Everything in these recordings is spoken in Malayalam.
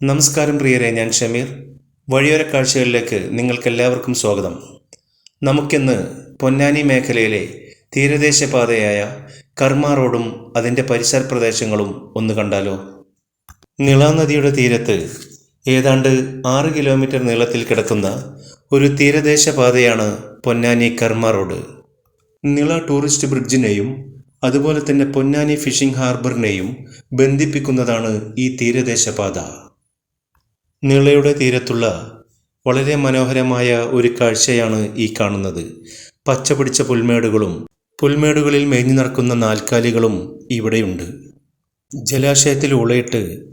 നമസ്കാരം പ്രിയരെ ഞാൻ ഷമീർ. വഴിയോര കാഴ്ചകളിലേക്ക് നിങ്ങൾക്കെല്ലാവർക്കും സ്വാഗതം. നമുക്കിന്ന് പൊന്നാനി മേഖലയിലെ തീരദേശ പാതയായ കർമ്മ റോഡും അതിന്റെ പരിസര പ്രദേശങ്ങളും ഒന്ന് കണ്ടാലോ? നദിയുടെ തീരത്ത് ഏതാണ്ട് ആറ് കിലോമീറ്റർ നീളത്തിൽ കിടക്കുന്ന ഒരു തീരദേശ പാതയാണ് പൊന്നാനി കർമ്മ റോഡ് നിള ടൂറിസ്റ്റ് ബ്രിഡ്ജിനെയും അതുപോലെ തന്നെ പൊന്നാനി ഫിഷിംഗ് ഹാർബറിനെയും ബന്ധിപ്പിക്കുന്നതാണ് ഈ തീരദേശ പാത നിളയുടെ തീരത്തുള്ള വളരെ മനോഹരമായ ഒരു കാഴ്ചയാണ് ഈ കാണുന്നത്. പച്ച പിടിച്ച പുൽമേടുകളും പുൽമേടുകളിൽ മേഞ്ഞു നടക്കുന്ന നാൽക്കാലികളും ഇവിടെയുണ്ട്. ജലാശയത്തിൽ ഉളയിട്ട്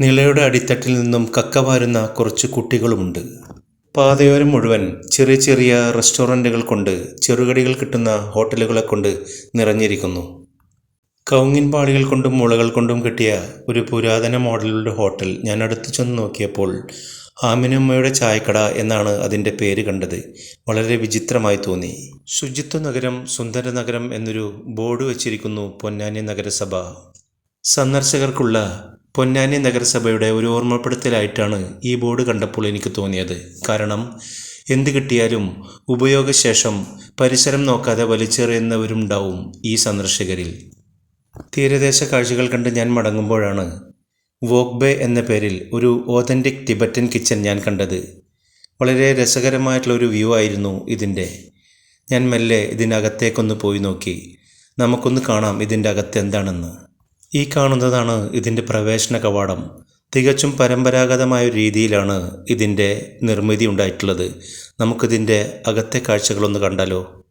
നിളയുടെ അടിത്തട്ടിൽ നിന്നും കക്ക വാരുന്ന കുറച്ച് കുട്ടികളുമുണ്ട്. പാതയോരം മുഴുവൻ ചെറിയ ചെറിയ റെസ്റ്റോറന്റുകൾ കൊണ്ട് ചെറുകടികൾ കിട്ടുന്ന ഹോട്ടലുകളെ കൊണ്ട് നിറഞ്ഞിരിക്കുന്നു. കൗങ്ങിൻ പാളികൾ കൊണ്ടും മുളകൾ കൊണ്ടും കെട്ടിയ ഒരു പുരാതന മോഡലുള്ള ഹോട്ടൽ ഞാൻ അടുത്ത് ചെന്ന് നോക്കിയപ്പോൾ ആമിനമ്മയുടെ ചായക്കട എന്നാണ് അതിന്റെ പേര് കണ്ടത്. വളരെ വിചിത്രമായി തോന്നി. ശുചിത്വ നഗരം സുന്ദര നഗരം എന്നൊരു ബോർഡ് വച്ചിരിക്കുന്നു പൊന്നാനി നഗരസഭ. സന്ദർശകർക്കുള്ള പൊന്നാനി നഗരസഭയുടെ ഒരു ഓർമ്മപ്പെടുത്തലായിട്ടാണ് ഈ ബോർഡ് കണ്ടപ്പോൾ എനിക്ക് തോന്നിയത്. കാരണം എന്ത് കിട്ടിയാലും ഉപയോഗശേഷം പരിസരം നോക്കാതെ വലിച്ചെറിയുന്നവരുണ്ടാവും ഈ സന്ദർശകരിൽ. തീരദേശ കാഴ്ചകൾ കണ്ട് ഞാൻ മടങ്ങുമ്പോഴാണ് വോക്ബേ എന്ന പേരിൽ ഒരു ഓതന്റിക് ടിബറ്റൻ കിച്ചൺ ഞാൻ കണ്ടത്. വളരെ രസകരമായിട്ടുള്ളൊരു വ്യൂ ആയിരുന്നു ഇതിന്റെ. ഞാൻ മെല്ലെ ഇതിനകത്തേക്കൊന്ന് പോയി നോക്കി. നമുക്കൊന്ന് കാണാം ഇതിന്റെ അകത്ത് എന്താണെന്ന്. ഈ കാണുന്നതാണ് ഇതിന്റെ പ്രവേശന കവാടം. തികച്ചും പരമ്പരാഗതമായ രീതിയിലാണ് ഇതിന്റെ നിർമ്മിതി ഉണ്ടായിട്ടുള്ളത്. നമുക്കിതിന്റെ അകത്തെ കാഴ്ചകളൊന്ന് കണ്ടാലോ?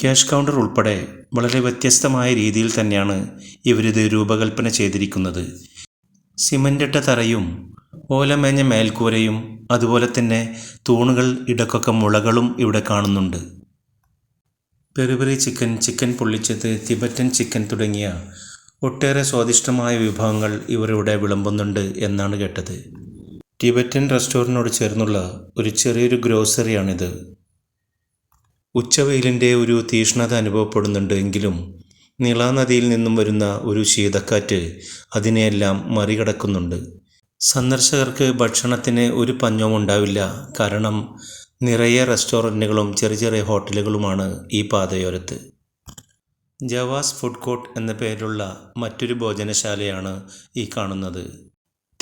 ക്യാഷ് കൗണ്ടർ ഉൾപ്പെടെ വളരെ വ്യത്യസ്തമായ രീതിയിൽ തന്നെയാണ് ഇവരിത് രൂപകൽപ്പന ചെയ്തിരിക്കുന്നത്. സിമന്റിട്ട തറയും ഓലമേഞ്ഞ മേൽക്കൂരയും അതുപോലെ തന്നെ തൂണുകൾ ഇടക്കൊക്കെ മുളകളും ഇവിടെ കാണുന്നുണ്ട്. പെറുപെറി ചിക്കൻ ചിക്കൻ പൊള്ളിച്ചത് തിബറ്റൻ ചിക്കൻ തുടങ്ങിയ ഒട്ടേറെ സ്വാദിഷ്ടമായ വിഭവങ്ങൾ ഇവരിവിടെ വിളമ്പുന്നുണ്ട് എന്നാണ് കേട്ടത്. ടിബറ്റൻ റെസ്റ്റോറന്റിനോട് ചേർന്നുള്ള ഒരു ചെറിയൊരു ഗ്രോസറിയാണിത്. ഉച്ചവെയിലിന്റെ ഒരു തീഷ്ണത അനുഭവപ്പെടുന്നുണ്ട് എങ്കിലും നിളാനദിയിൽ നിന്നും വരുന്ന ഒരു ശീതക്കാറ്റ് അതിനെയെല്ലാം മറികടക്കുന്നുണ്ട്. സന്ദർശകർക്ക് ഭക്ഷണത്തിന് ഒരു പഞ്ഞവും ഉണ്ടാവില്ല. കാരണം നിറയെ റെസ്റ്റോറന്റുകളും ചെറിയ ചെറിയ ഹോട്ടലുകളുമാണ് ഈ പാതയോരത്ത്. ജവാസ് ഫുഡ് കോർട്ട് എന്ന പേരിലുള്ള മറ്റൊരു ഭോജനശാലയാണ് ഈ കാണുന്നത്.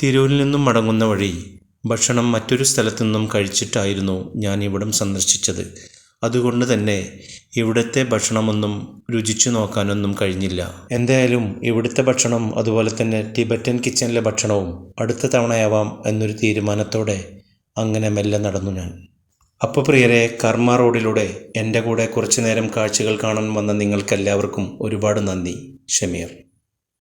തിരൂരിൽ നിന്നും മടങ്ങുന്ന വഴി ഭക്ഷണം മറ്റൊരു സ്ഥലത്തു നിന്നും കഴിച്ചിട്ടായിരുന്നു ഞാൻ ഇവിടം സന്ദർശിച്ചത്. അതുകൊണ്ട് തന്നെ ഇവിടുത്തെ ഭക്ഷണമൊന്നും രുചിച്ചു നോക്കാനൊന്നും കഴിഞ്ഞില്ല. എന്തായാലും ഇവിടുത്തെ ഭക്ഷണം അതുപോലെ തന്നെ ടിബറ്റൻ കിച്ചണിലെ ഭക്ഷണവും അടുത്ത തവണയാവാം എന്നൊരു തീരുമാനത്തോടെ അങ്ങനെ മെല്ലെ നടന്നു ഞാൻ. അപ്പോൾ പ്രിയരെ കർമ്മ റോഡിലൂടെ എന്റെ കൂടെ കുറച്ചു നേരം കാഴ്ചകൾ കാണാൻ വന്ന നിങ്ങൾക്കെല്ലാവർക്കും ഒരുപാട് നന്ദി. ഷമീർ.